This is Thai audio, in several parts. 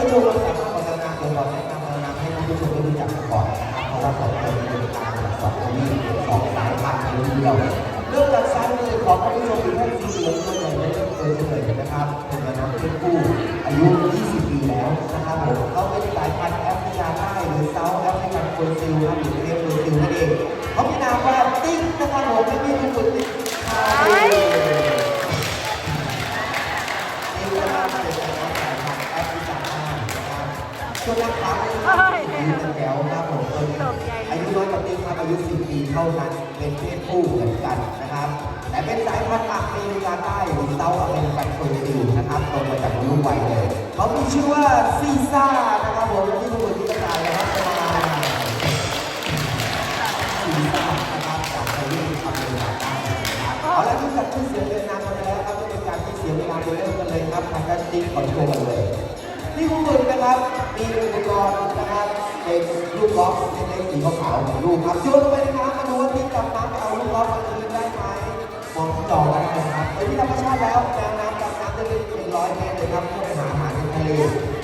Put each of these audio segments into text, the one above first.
ก่อนที่เราจะดูการจัดของนางงามเดี๋ยวเราแนะนำนางงาให้ท่านผู้ชมได้รู้จักกันก่อนนะครับเพราะว่าสองคนนี้เป็นการสองคนนี้สองสายพันธุ์ในเดียวเริ่มจากซ้ายมือของท่านผู้ชมคือท่านสีเหลืองตัวใหญ่เลยเปิดเลยนะครับเป็นนางงามเพศผู้อายุ 20 ปีแล้วนะครับผมเขาเป็นสายพันธุ์แอฟริกาใต้หรือเซาท์แอฟริกันโคซิลครับหรือเรียกโคซิลนั่นเอง เท่านั้นเป็นเพศผู้เหมือนกันนะครับ แต่เป็นสายพันธุ์อเมริกาใต้หรือเซาอเมริกันโคซิลนะครับตรงมาจากลูกไวเลยเขามีชื่อว่าซีซ่านะครับผมที่ทุกคนที่กระจายนะครับซีซ่านะครับจากทวีปอเมริกาใต้นะครับเอาละรู้จักชื่เสียงเรียงนามกันแล้วครับไม่เป็นการที่เสียเวลาไปเริ่มกันเลยครับทางด้านติ๊กขอโชว์กันเลยที่คุณฝึกนะครับมีอุปกรณ์นะครับเป็นลูกกอล์ฟเล็กๆสีขาวๆของลูกครับโยนลงไปนน้ำมา ดูว่าที่ดำน้ำไปเอาลูกกอล์ฟมาคืนได้ไหมมองที่จอกันนะครับไปที่ธรรมชาติแล้วแนวน้ำดำน้ำได้เป็นร้อยเมตรเลยครับเพื่อไปหาอาหารในทะเล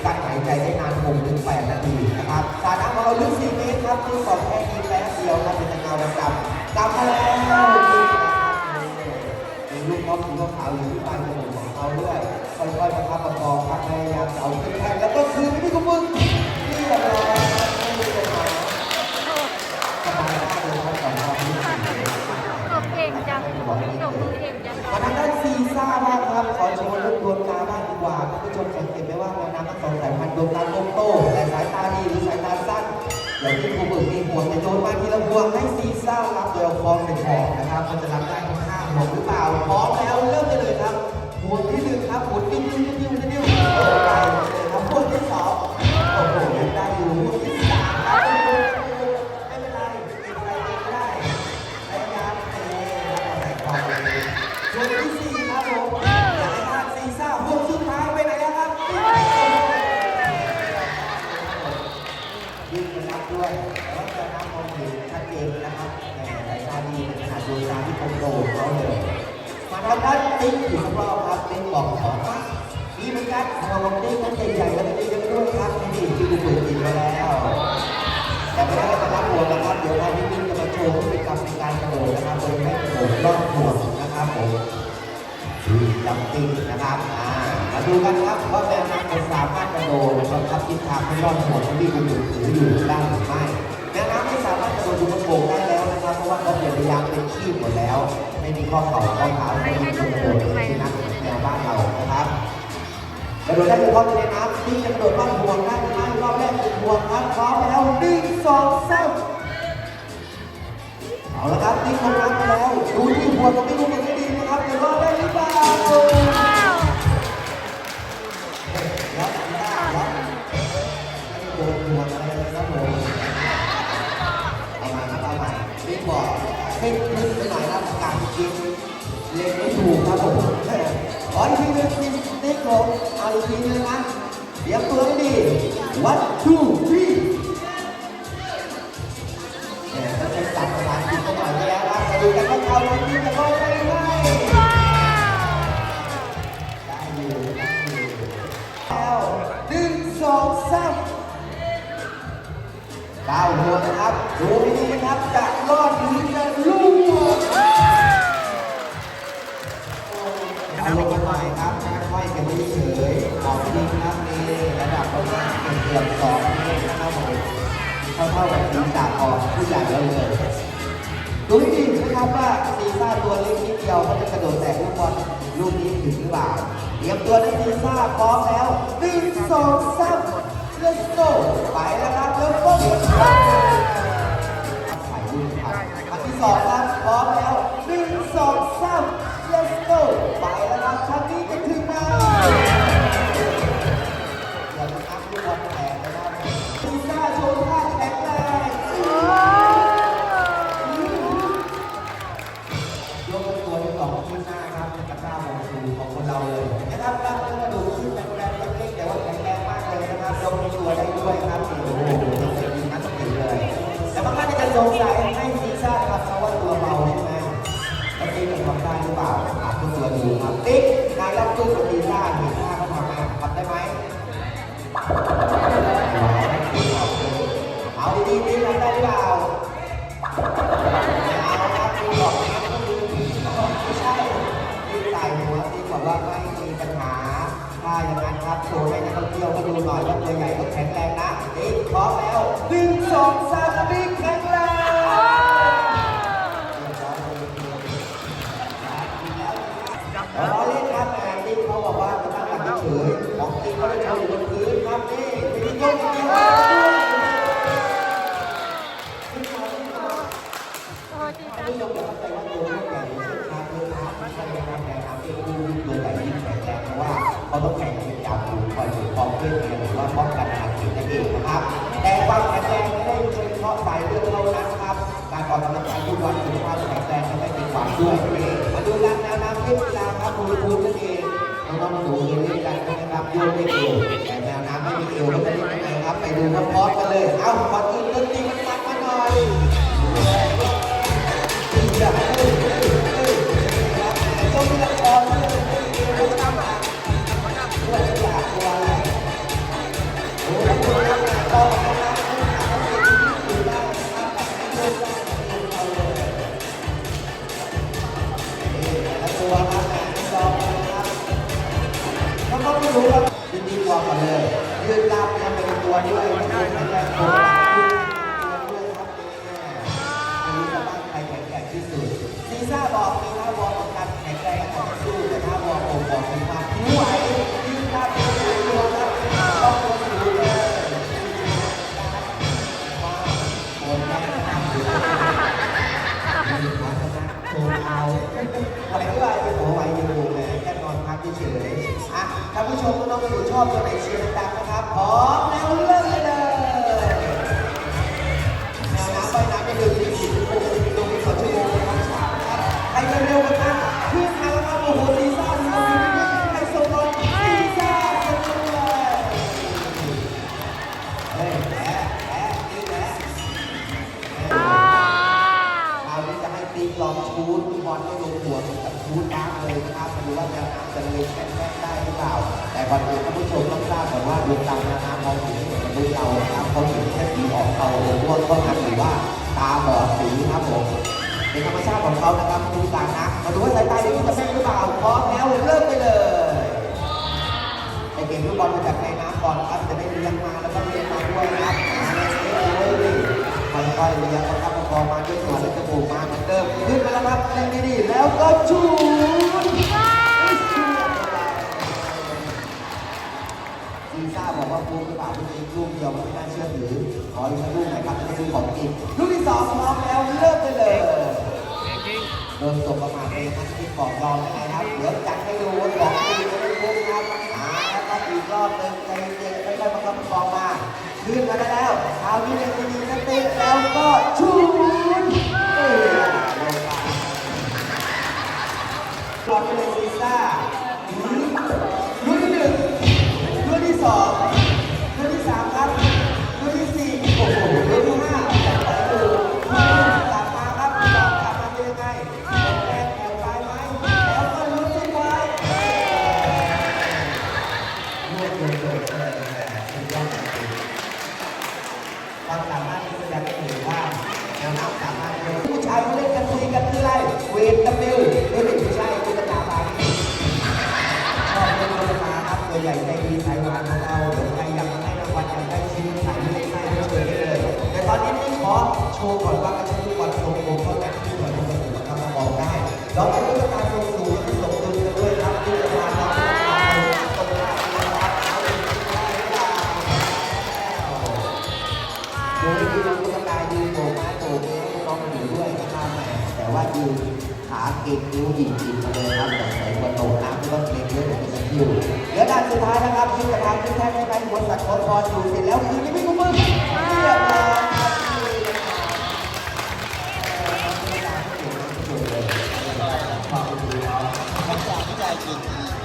การหายใจได้นาน6ถึง8นาทีนะครับสระน้ำของเราลึก4เมตรครับที่สองแค่ยิงแป๊บเดียวครับเป็นตะเงาดำๆกลับมาแล้วมีลูกกอล์ฟสีขาวๆอยู่ที่ปลายจมูกของเขาด้วยค่อยๆประคับประคองครับพยายามเอาขึ้นแท่นแล้วก็คืนไปที่คุณมึง อย่างที่ครูบึกมีหัวงจะโยนมาทีละพวงให้ซีซ่ารับโดยเอาฟองเป็นหอกนะครับ มันจะรับได้ทั้งห้าห่วหรือเปล่า พร้อมแล้วเริ่มได้เลยครับ ทางด้านติ๊กอีกสักรอบครับติ๊กบอกขอมาดีเหมือนกันเราลองติ๊กกันใหญ่ๆแล้วก็ติ๊กกันด้วยครับนี่ที่ดูเปิดติดมาแล้ว แต่ไม่ได้มารับหัวนะครับ เดี๋ยวพอพี่ติ๊กจะมาโชว์พฤติกรรมในการกระโดดนะครับโดยไม่กระโดดรอบหัวนะครับผมจับติงนะครับอ่ามาดูกันครับว่าแมวน้ำจะสามารถกระโดดบังคับทิศทางให้รอดหัวที่คุณถืออยู่ได้หรือไม่แมวน้ำไม่สามารถกระโดดดูกระโปรงได้แล้วนะครับ เพราะว่าเขาเปลี่ยนระยางเป็นขี้หมดแล้ว ไม่มีข้อเข่าข้อเท้าไม่มีกระโดดเลยที่นักแมวบ้านเรานะครับกระโดดได้เฉพาะในน้ำที่จะกระโดดรอบห่วงได้หรือไม่รอบแรกเป็นห่วงครับพร้อมแล้วหนึ่งสองสามเอาละครับนี่คนน้ำไปแล้วดูที่ห่วงกับที่ลูกกันให้ดีนะครับจะรอดได้หรือเปล่าว้าวรับได้รับไม่โดนห่วงอะไรเลยครับผมเอาใหม่ครับเอาใหม่รีบบอกให้ลึ ไม่ถูกครับผมขออีกทีนึงติ๊กผมเอาอีกทีนึงนะเตรียมตัวให้ดี one two three เนี่ยถ้าใช้ศัพท์ภาษาอังกฤษหน่อยแล้วนะมาดูกันว่าเขาวันนี้จะรอดได้ไหมว้าวได้อยู่ได้อยู่แล้วหนึ่งสองสามก้าวหัวนะครับ ดูให้ดีนะครับจะรอดหรือ น่อยครับค่อยๆกันไม่เฉยๆออกดีครับนี่ระดับประมาณเกือบสองเมตรนะครับผมเท่าๆกับศีรษะของผู้ใหญ่เราเลยดูให้ดีนะครับว่าซีซ่าตัวเล็กนิดเดียวเขาจะกระโดดแตะลูกบอลลูกนี้ถึงหรือเปล่าเตรียมตัวนะซีซ่าพร้อมแล้วหนึ่งสองสาม let's go ไปแล้วครับแล้วก็ถ่ายรูปครับอันที่สองครับพร้อมแล้วหนึ่งสองสาม apa le? Apa? บอลมาจากในน้ำก่อนครับ จะได้เลี้ยงมาแล้วก็เลี้ยงมาด้วยนะครับค่อยๆเลี้ยงนะครับบอลมาด้วยตัวแล้วจะบูกมาเหมือนเดิมขึ้นมาแล้วครับเล่นดีๆแล้วก็ชูซีซ่าบอกว่าฟุ้งหรือปล่าพี่เนงลูกเดียวมันไม่น่าเชื่อถือขออีกสักลูกหน่อยครับจะซื้อของกินลูกที่สองพร้อมแล้วเริ่มไปเลยเริ่มตกประมาณเองครับที่บอกยอมยังไงครับเหลือใจ ประคับประคองมา ขึ้นมาวก็แล้วคราวนี้เป็นคนดีสติแล้วก็ชู บนสัตคนอพอยู่เสร็จแล้วคืนนี้ไม่รู้มึงเรียบร้อย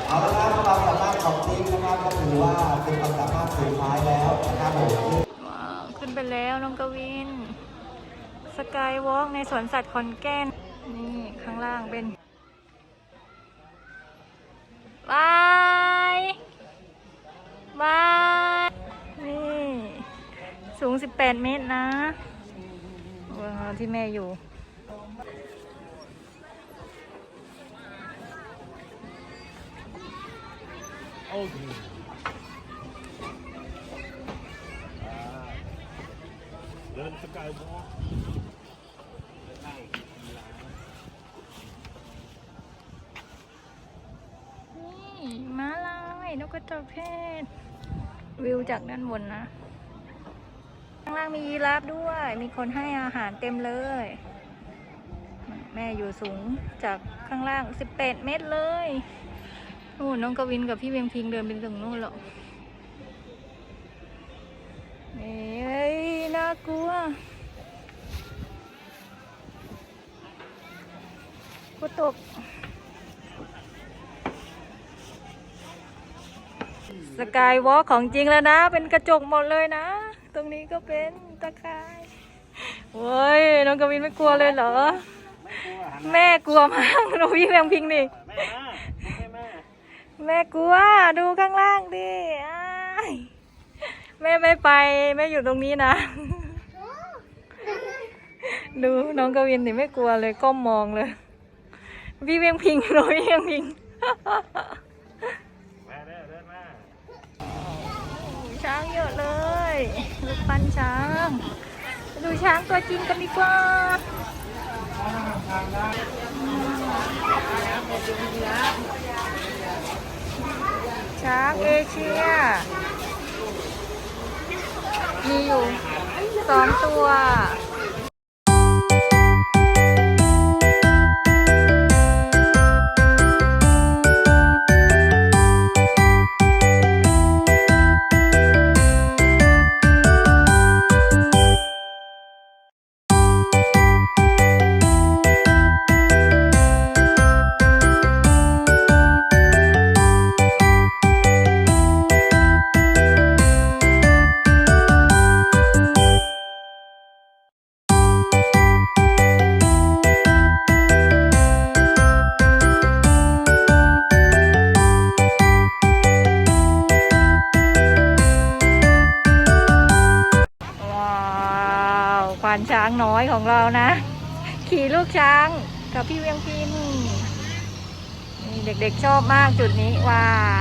เอาละครับความสามารถของทีมนะครับก็ถือว่าเป็นความสามารถสุดท้ายแล้วนะครับผมขึ้นไปแล้วน้องกวิน สกายวอล์กในสวนสัตว์ขอนแก่น นี่ข้างล่างเป็น ว้า สิบแปดเมตรนะที่แม่อยู่ โอเคเดินสกายวอล์กนี่มาลายนกกระจอกเทศวิวจากด้านบนนะางล่างมียีราฟด้วย มีคนให้อาหารเต็มเลย แม่อยู่สูงจากข้างล่าง 18 เมตรเลยนู่นน้องกวินกับพี่เวียงพิงเดินไปถึงนู่นหรอกเอ้ยน่ากลัวกูตก สกายวอล์กของจริงแล้วนะ เป็นกระจกหมดเลยนะ ตรงนี้ก็เป็นตะไคร้โว้ยน้องกวินไม่กลัวเลยเหรอ แม่กลัวมากดูพี่แมงพิงดิแม่มาให้แม่แม่กลัวดูข้างล่างดิอ้ายแม่ไม่ไปแม่อยู่ตรงนี้นะ ดูน้องกวินดิไม่กลัวเลยก้มมองเลย พี่เวียงพิงดูพี่เวียงพิงแม่เด้อเดินมาช้างเยอะเลย ลูกปั้นช้าง ดูช้างตัวจริงกันดีกว่าช้างเอเชีย มีอยู่สองตัว อยของเรานะ ขี่ลูกช้างกับพี่เวียงพินเด็กๆชอบมากจุดนี้ว้าว